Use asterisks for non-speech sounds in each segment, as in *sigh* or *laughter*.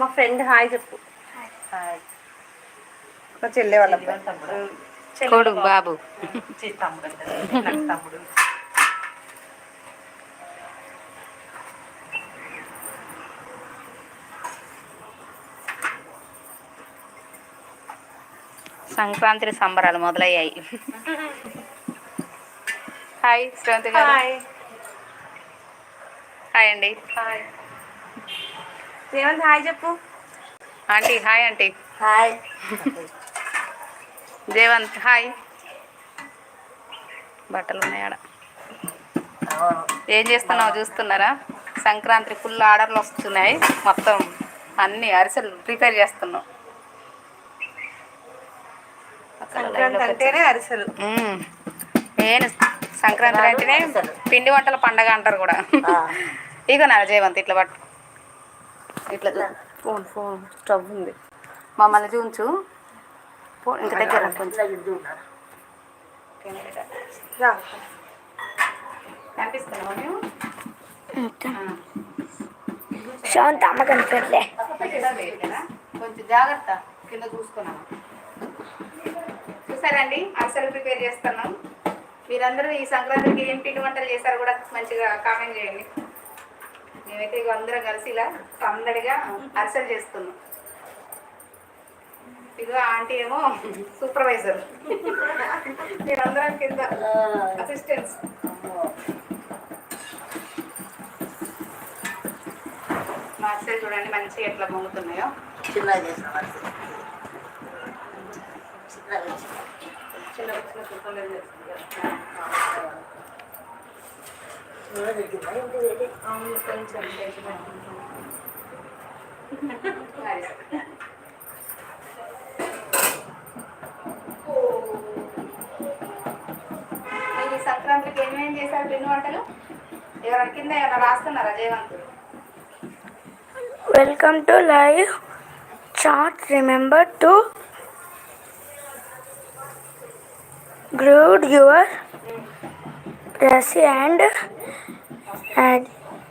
మా friend hi చెప్పు. మా చెల్లె వాళ్ళ కొడుకు బాబు. తమ్ముడు సంక్రాంతి సంబరాలు మొదలయ్యాయి. *laughs* హాయ్ శ్రవంతి గారు. హాయ్. హాయ్ అండి. హాయ్. రేవంత్ హాయ్ చెప్పు. Aunty hi aunty. Hi. Jayavanth hi. బట్టలు ఉన్నాయి ఆడ. ఏం చేస్తున్నావు చూస్తున్నారా? సంక్రాంతి ఫుల్ ఆర్డర్లు వస్తున్నాయి. మొత్తం అన్ని అరిసెలు ప్రిపేర్ చేస్తున్నాం. అరిసెలు. నేను సంక్రాంతి అంటేనే పిండి వంటల పండగ అంటారు కూడా. ఇగో నా జయవంత్ ఇట్లా పట్టు. ఇట్లా ఫోన్ ఫోన్ స్టవ్ ఉంది. మమ్మల్ని చూంచు ఇంక దగ్గర శాంత అమ్మ కనిపెట్టలే. కొంచెం జాగ్రత్త. కింద చూసుకున్నాను. చూసారండి? అరిసెలు ప్రిపేర్ చేస్తున్నాం. మీరందరూ ఈ సంక్రాంతికి ఏం పిండి వంటలు చేశారు కూడా మంచిగా కామెంట్ చేయండి. మేమైతే ఇక అందరం కలిసి ఇలా సందడిగా అరిసెలు చేస్తున్నాం ఇదిగో ఆంటీ ఏమో సూపర్వైజర్ మీరందరం కింద అసిస్టెంట్స్ మా అరిసెలు చూడండి మంచిగా ఎట్లా పొంగుతున్నాయో. చిన్నగా చేసిన. చిన్న చిన్న కుక్కలు చేస్తుంది నూనె తగ్గిందా? ఏంటి ఇది? అవును కొంచెం మీరు ఈ సంక్రాంతికి ఏమేమి చేశారు పిండి వంటలు? ఎవరి కింద ఏమైనా రాస్తున్నారా జయవంతుడు welcome to live chat remember to guard your press and and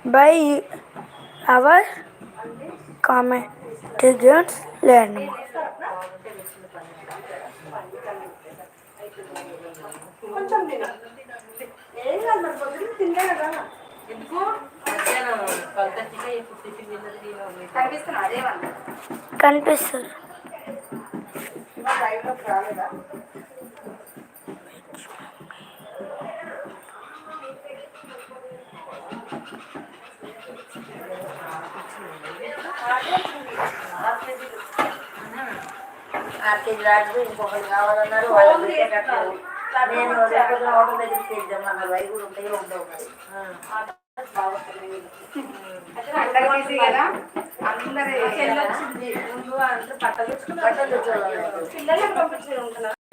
by our commentations learn more. కొంచెం ఆరు కేజీ రాజు ఇంకొకరు కావాలన్నారు వాళ్ళు నేను రేపు హోటల్ దగ్గర చేద్దాం మన వై ఉంటాయి ఉండవు మరి బట్టలు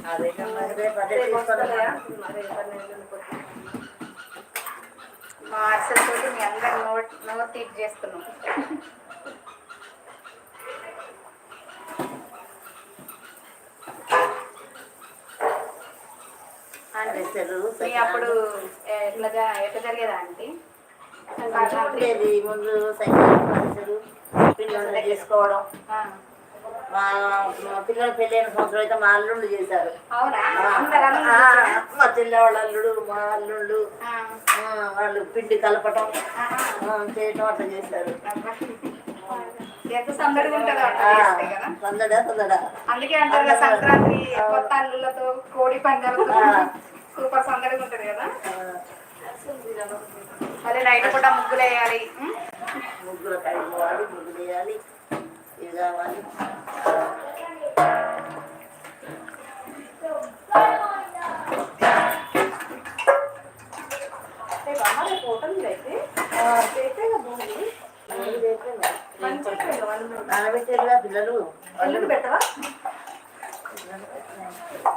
అదే మా అసలు మీ అందరు నోట్ నోట్ తీపి చేస్తున్నాం. మీ అప్పుడు ఎట్లా ఎట్లా జరిగేదా ఉండేది. ముందు సైకిల్ పిల్లలు చేసుకోవడం. మా పిల్లల పెళ్ళైన సంవత్సరం అయితే మా అల్లుళ్ళు చేశారు? మా చెల్లె వాళ్ళ అల్లుడు మా అల్లుళ్ళు. వాళ్ళు పిండి కలపటం. చేయటం అట్లా చేశారు. అందుకే అంటారు సంక్రాంతి కొత్త అల్లులతో కోడి పందాలతో. సూపర్ సందడిగా ఉంటది కదా? మళ్ళీ నైట్ పూట ముగ్గులు వేయాలి? ముగ్గులు కడుక్కోవాలి ముగ్గులు వేయాలి ఇవి కావాలి. పిల్లలు. పెట్టవా?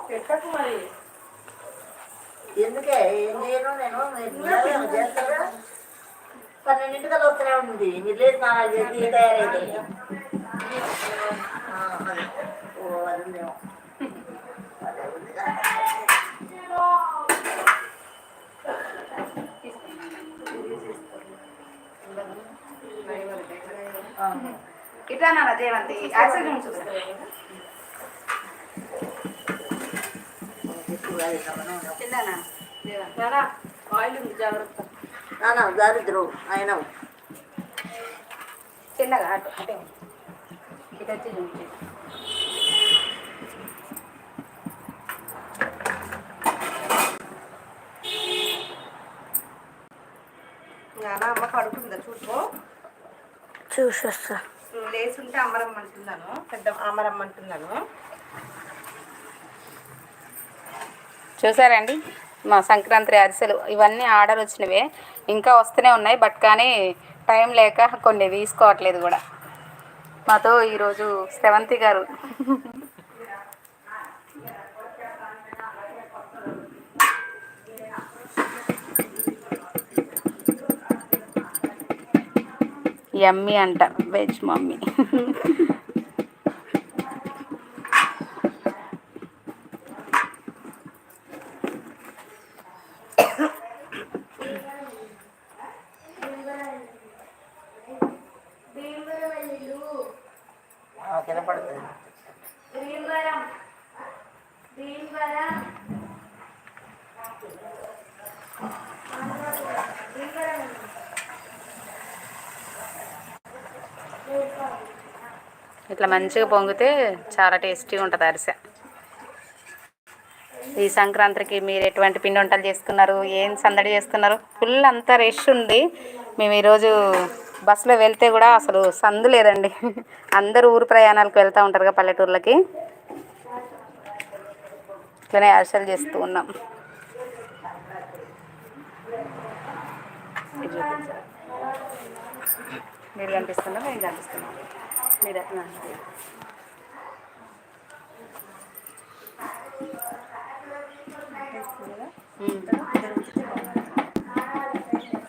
పెట్టకు మరి. ఎందుకే? ఏం చేయను నేను? మీరు పిల్లలు ఏమో చేస్తారా? వస్తూనే ఉంది మీరు లేదు నా చేసి తయారైతే. ఓ అది ఉందేమో. ఇట్లా నా జయవంతి యాక్సిడెంట్ చూస్తాను నానా ఆయిల్ జాగ్రత్త. నాన్న దారిద్రు ఆయన. చిన్నగా అటు అటే. ఇటు వచ్చి చూపించు నానా అమ్మ కడుపుందా చూసుకో. చూసొస్తా. లేసుంటే అమ్మరమ్మ అంటున్నాను పెద్ద అమ్మరమ్మ అంటున్నాను చూసారండి? మా సంక్రాంతి అరిసెలు ఇవన్నీ ఆర్డర్ వచ్చినవే. ఇంకా వస్తూనే ఉన్నాయి బట్ కానీ టైం లేక కొన్ని తీసుకోవట్లేదు కూడా. మాతో ఈరోజు శ్రవంతి గారు. యమ్మీ అంట వెజ్ మమ్మీ కింద పడుతుంది ఇట్లా మంచిగా పొంగితే చాలా టేస్టీగా ఉంటుంది అరిసె. ఈ సంక్రాంతికి మీరు ఎటువంటి పిండి వంటలు చేసుకున్నారు? ఏం సందడి చేస్తున్నారు? ఫుల్ అంతా రష్ ఉంది మేము ఈరోజు బస్సులో వెళ్తే కూడా అసలు సందు లేదండి. *laughs* అందరూ ఊరు ప్రయాణాలకు వెళ్తూ ఉంటారు పల్లెటూర్లకి. ఇట్లనే అరిసెలు చేస్తూ ఉన్నాం. మీరు కనిపిస్తుందా? మేము కనిపిస్తున్నాం మీరు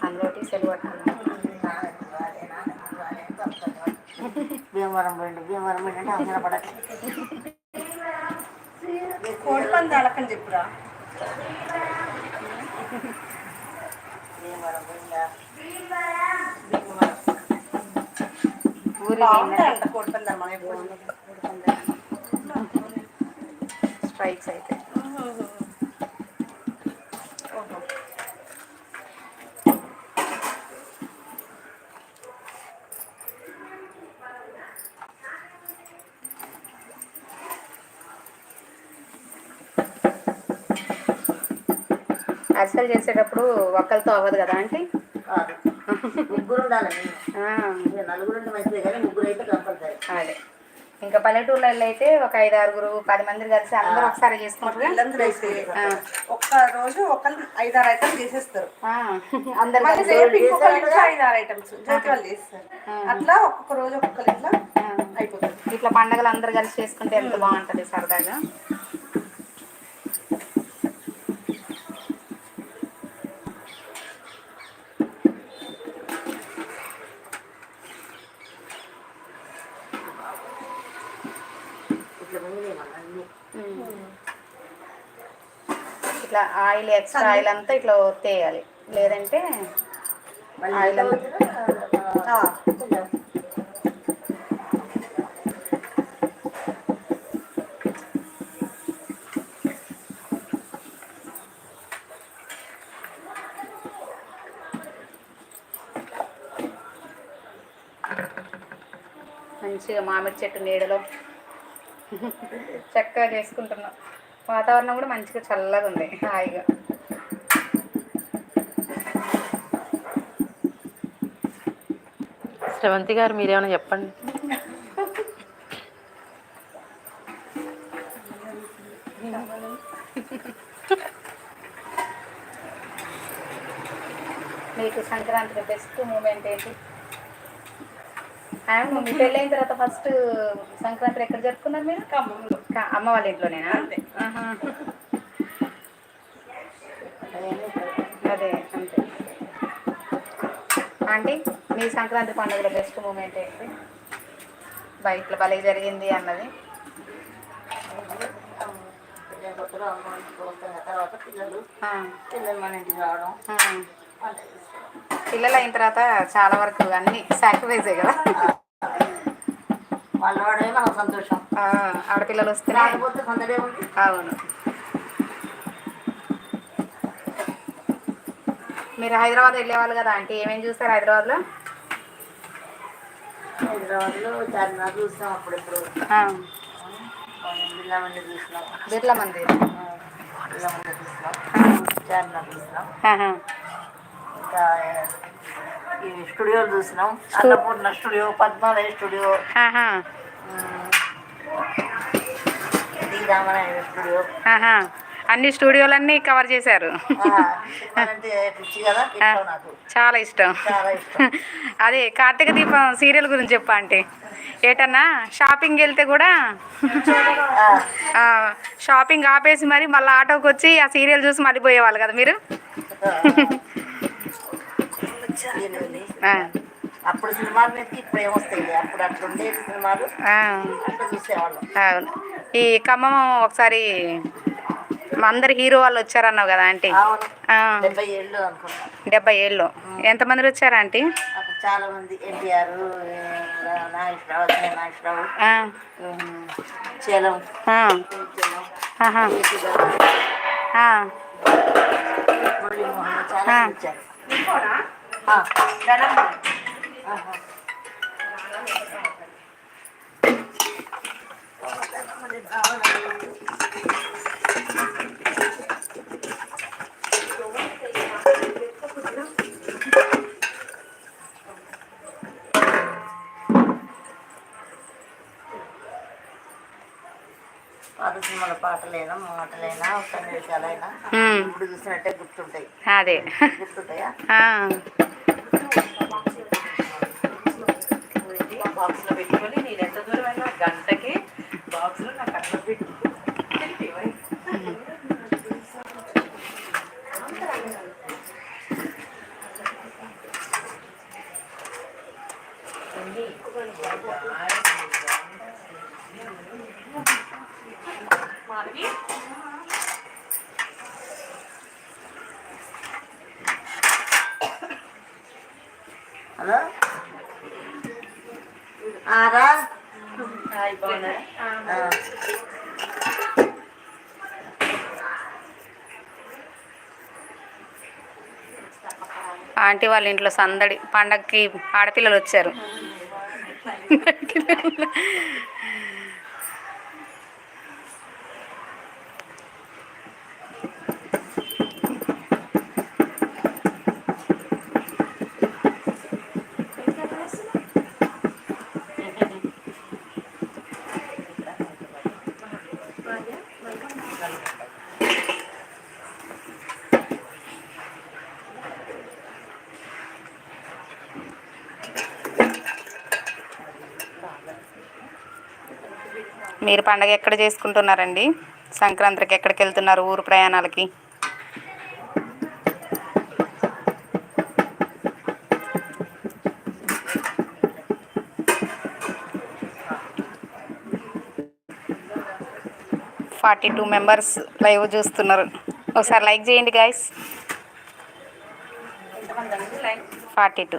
అందులోటి సెలవు భీమవరం పోయిండు భీమవరం అంటే అవసరం పడట్లేదు కోడి పంది అలకని చెప్పురా. భీమవరం పోయిందా ఊరి బాగుంటాయంట కోడి పందాలు మనం ఎప్పుడు స్ట్రైక్స్ అయితే అరిసెలు చేసేటప్పుడు ఒక్కరితో అవ్వదు కదా ఆంటీ? ముగ్గురు ఉండాలి నలుగురు మంచిదే కానీ ముగ్గురు అయితే కంపల్సరీ. అదే. ఇంకా పల్లెటూర్లలో అయితే ఒక ఐదు ఆరుగురు పది మంది కలిసి అందరూ ఒకసారి చేసుకుంటారు. ఒక్క రోజు ఒకళ్ళు ఐదారు ఐటమ్స్ చేసేస్తారు. అందరు ఐదారు ఐటమ్స్. జ్యోతి వాళ్ళు చేస్తారు. అట్లా ఒక్కొక్క రోజు ఒక్కొక్కరు ఇట్లా అయిపోతుంది. ఇట్లా పండగలు అందరు కలిసి చేసుకుంటే ఎంత బాగుంటది సరదాగా? ఇట్లా పోయినాయి మళ్ళీ అన్నీ ఇట్లా ఆయిల్ ఎక్స్ట్రా ఆయిల్ అంతా ఇట్లా ఒత్తేయాలి లేదంటే ఆయిల్ మంచిగా మామిడి చెట్టు నీడలో చక్కగా చేసుకుంటున్నాం. వాతావరణం కూడా మంచిగా చల్లగా ఉంది హాయిగా. శ్రవంతి గారు మీరేమైనా చెప్పండి? మీకు సంక్రాంతి బెస్ట్ మూమెంట్ ఏంటి? అవును మీ *laughs* పెళ్ళి అయిన తర్వాత ఫస్ట్ సంక్రాంతి ఎక్కడ జరుపుకున్నారు మీరు? ఖమ్మంలో. అమ్మ వాళ్ళ ఇంట్లోనేనా? అదే అంతే. ఆంటీ మీ సంక్రాంతి పండుగలో బెస్ట్ మూమెంట్ ఏంటి? బయట భలే జరిగింది అన్నది. పిల్లలు అయిన తర్వాత చాలా వరకు అన్ని సాక్రిఫైసే కదా. వాళ్ళు వాడమే మనకు సంతోషం ఆడపిల్లలు వస్తే రాకపోతే కొందరే ఉంది అవును. మీరు హైదరాబాద్ వెళ్ళేవాళ్ళు కదా అంటే ఏమేమి చూస్తారు హైదరాబాద్లో? హైదరాబాద్లో చార్మినార్ చూసినాం అప్పుడెప్పుడు. బిర్లా మంది చూసినాం. బిర్లా మందిర్ బిర్లా మంది చూసినాం చార్మినార్ చూసినాం. ఇంకా స్టూడియోలు చూసినాం. Annapurna studio Padmalaya studio studio. అన్ని స్టూడియోలన్నీ కవర్ చేశారు. చాలా ఇష్టం. అదే కార్తీక దీపం సీరియల్ గురించి చెప్పా అంటే ఏటన్నా షాపింగ్ వెళ్తే కూడా షాపింగ్ ఆపేసి మరి మళ్ళీ ఆటోకి వచ్చి ఆ సీరియల్ చూసి మళ్ళీ పోయేవాళ్ళు కదా మీరు? అప్పుడు సినిమాలు మీదకి ఇప్పుడు ఏమొస్తాయి అప్పుడు అట్లా ఉండేది సినిమాలు అట్లా చూసేవాళ్ళం. అవును. ఈ ఖమ్మం ఒకసారి అందరు హీరో వాళ్ళు వచ్చారన్నావు కదా ఆంటీ? డెబ్బై ఏళ్ళు అనుకుంటా. డెబ్బై ఏళ్ళు. ఎంతమంది వచ్చారా ఆంటీ? చాలా మంది ఎన్టీఆర్ నాగేశ్వరరావు నాగేశ్వరరావు చేలం మురళీమోహన్ చాలా వచ్చారు. ఆ, ఆహా. పాత సినిమాల పాటలైనా మాటలైనా సన్నివేశాలైనా ఇప్పుడు చూసినట్టే గుర్తుంటాయి. అదే. గుర్తుంటాయా? ఆ, బాక్స్లో పెట్టుకొని నేను ఎంత దూరం అయినా గంటకి బాక్స్లో నాకు అట్లా పెట్టి ఆంటీ వాళ్ళ ఇంట్లో సందడి పండగకి ఆడపిల్లలు వచ్చారు. *laughs* *laughs* మీరు పండగ ఎక్కడ చేసుకుంటున్నారండి? సంక్రాంతికి ఎక్కడికి వెళ్తున్నారు ఊరు ప్రయాణాలకి? ఫార్టీ టూ మెంబర్స్ లైవ్ చూస్తున్నారు. ఒకసారి లైక్ చేయండి గాయస్. Forty two.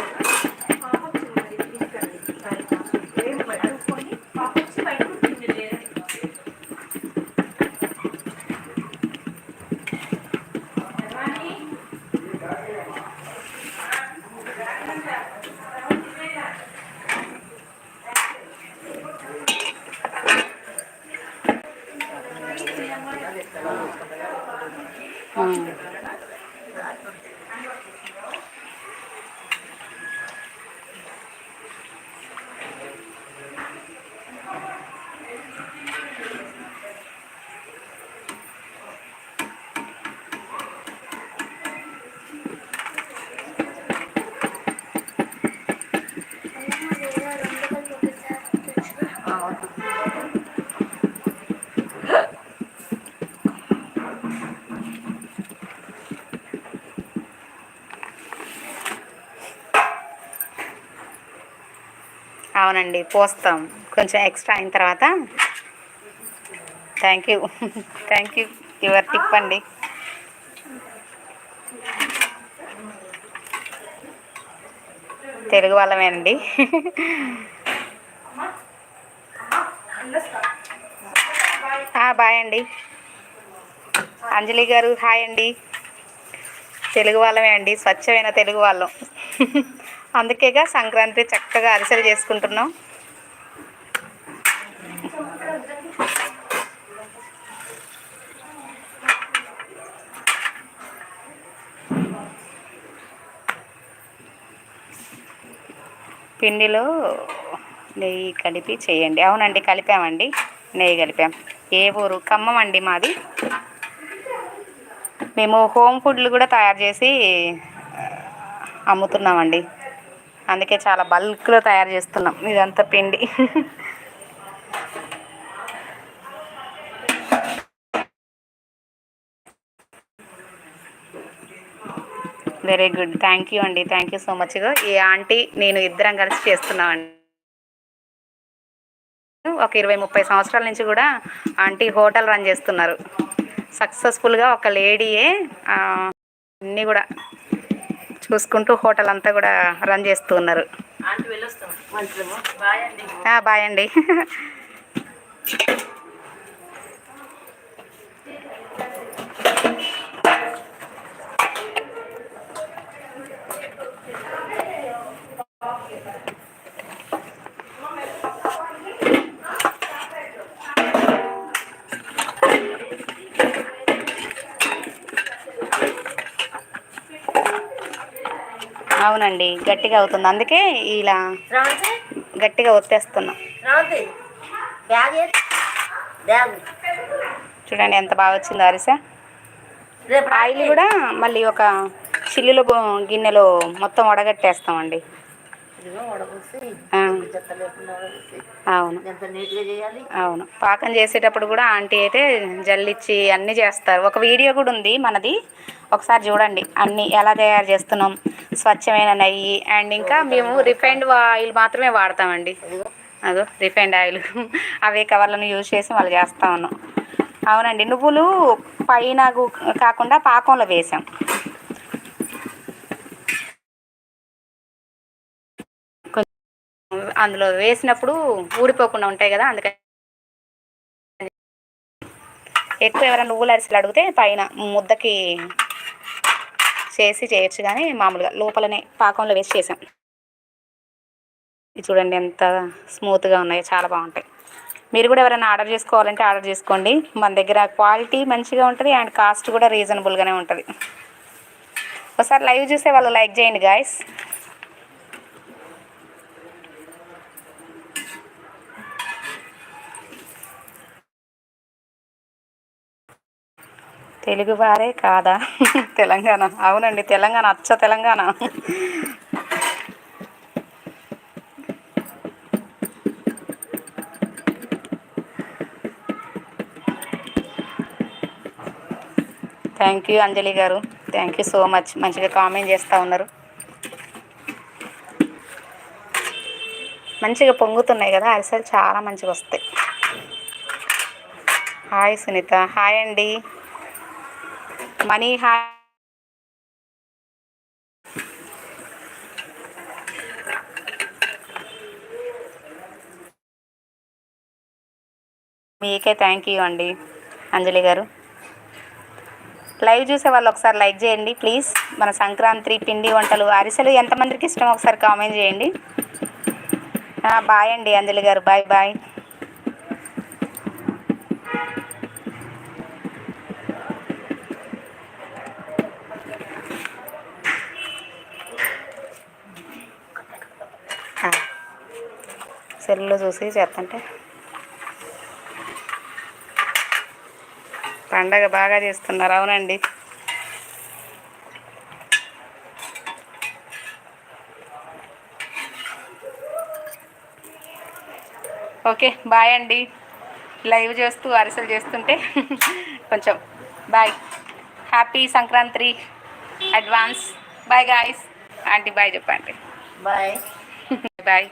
嗯。అవునండి పోస్తాం. కొంచెం ఎక్స్ట్రా అయిన తర్వాత thank you. Thank you. Your tip అండి. తెలుగు వాళ్ళమేనండి. బాయ్ అండి. అంజలి గారు హాయ్ అండి. తెలుగు వాళ్ళమే అండి. స్వచ్ఛమైన తెలుగు వాళ్ళం. అందుకేగా సంక్రాంతి చక్కగా అరిసెలు చేసుకుంటున్నాం. పిండిలో నెయ్యి కలిపి చేయండి. అవునండి కలిపామండి. నెయ్యి కలిపాం. ఏ ఊరు? ఖమ్మం అండి మాది. మేము హోమ్ ఫుడ్లు కూడా తయారు చేసి అమ్ముతున్నామండి. అందుకే చాలా బల్క్లో తయారు చేస్తున్నాం. ఇదంతా పిండి. Very good. థ్యాంక్ యూ అండి. థ్యాంక్ యూ సో మచ్ ఈ ఆంటీ నేను ఇద్దరం కలిసి చేస్తున్నామండి. ఒక ఇరవై ముప్పై సంవత్సరాల నుంచి కూడా ఆంటీ హోటల్ రన్ చేస్తున్నారు. సక్సెస్ఫుల్గా ఒక లేడీయే అన్నీ కూడా చూసుకుంటూ హోటల్ అంతా కూడా రన్ చేస్తూ ఉన్నారు. బాయ్ అండి. *laughs* అవునండి గట్టిగా అవుతుంది. అందుకే ఇలా గట్టిగా ఒత్తేస్తున్నాం. చూడండి ఎంత బాగా వచ్చిందో అరిసె. ఆయిల్ కూడా మళ్ళీ ఒక చిల్లులో గిన్నెలో మొత్తం వడగట్టేస్తామండి. అవును. అవును. పాకం చేసేటప్పుడు కూడా ఆంటీ అయితే జల్లిచ్చి అన్నీ చేస్తారు. ఒక వీడియో కూడా ఉంది మనది. ఒకసారి చూడండి. అన్నీ ఎలా తయారు చేస్తున్నాం. స్వచ్ఛమైన నెయ్యి అండ్ ఇంకా మేము రిఫైండ్ ఆయిల్ మాత్రమే వాడతామండి. అదో రిఫైండ్ ఆయిల్. అవే కవర్లను యూజ్ చేసి మళ్ళీ చేస్తా ఉన్నాం. అవునండి. నువ్వులు పైన కాకుండా పాకంలో వేసాం కొంచెం అందులో వేసినప్పుడు ఊడిపోకుండా ఉంటాయి కదా అందుకని ఎక్కువ ఎవరైనా నువ్వులు అరిసెలు అడిగితే పైన ముద్దకి చేసి చేయొచ్చు కానీ మామూలుగా లోపలనే పాకంలో వేసి చేసాం. ఇది చూడండి ఎంత స్మూత్గా ఉన్నాయో చాలా బాగుంటాయి. మీరు కూడా ఎవరైనా ఆర్డర్ చేసుకోవాలంటే ఆర్డర్ చేసుకోండి. మన దగ్గర క్వాలిటీ మంచిగా ఉంటుంది అండ్ కాస్ట్ కూడా రీజనబుల్గానే ఉంటుంది. ఒకసారి లైవ్ చూసే వాళ్ళు లైక్ చేయండి గాయస్. తెలుగు వారే కాదా? తెలంగాణ. అవునండి తెలంగాణ అచ్చ తెలంగాణ. థ్యాంక్ యూ అంజలి గారు. థ్యాంక్ యూ సో మచ్ మంచిగా కామెంట్ చేస్తూ ఉన్నారు. మంచిగా పొంగుతున్నాయి కదా అరిసెలు చాలా మంచిగా వస్తాయి. హాయ్ సునీత. హాయ్ అండి. మనీ హ్యా మీకే థ్యాంక్ యూ అండి అంజలి గారు. లైవ్ చూసే వాళ్ళు ఒకసారి లైక్ చేయండి ప్లీజ్ మన సంక్రాంతి పిండి వంటలు అరిసెలు ఎంతమందికి ఇష్టం ఒకసారి కామెంట్ చేయండి. బాయ్ అండి అంజలి గారు బాయ్ బాయ్ సెల్లో చూసి చేస్తుంటే. పండగ బాగా చేస్తున్నారు అవునండి. ఓకే బాయ్ అండి. లైవ్ చేస్తూ అరిసెలు చేస్తుంటే *laughs* కొంచెం bye. Happy Sankranti advance. Bye guys. Aunty bye చెప్పండి. బాయ్. *laughs* బాయ్.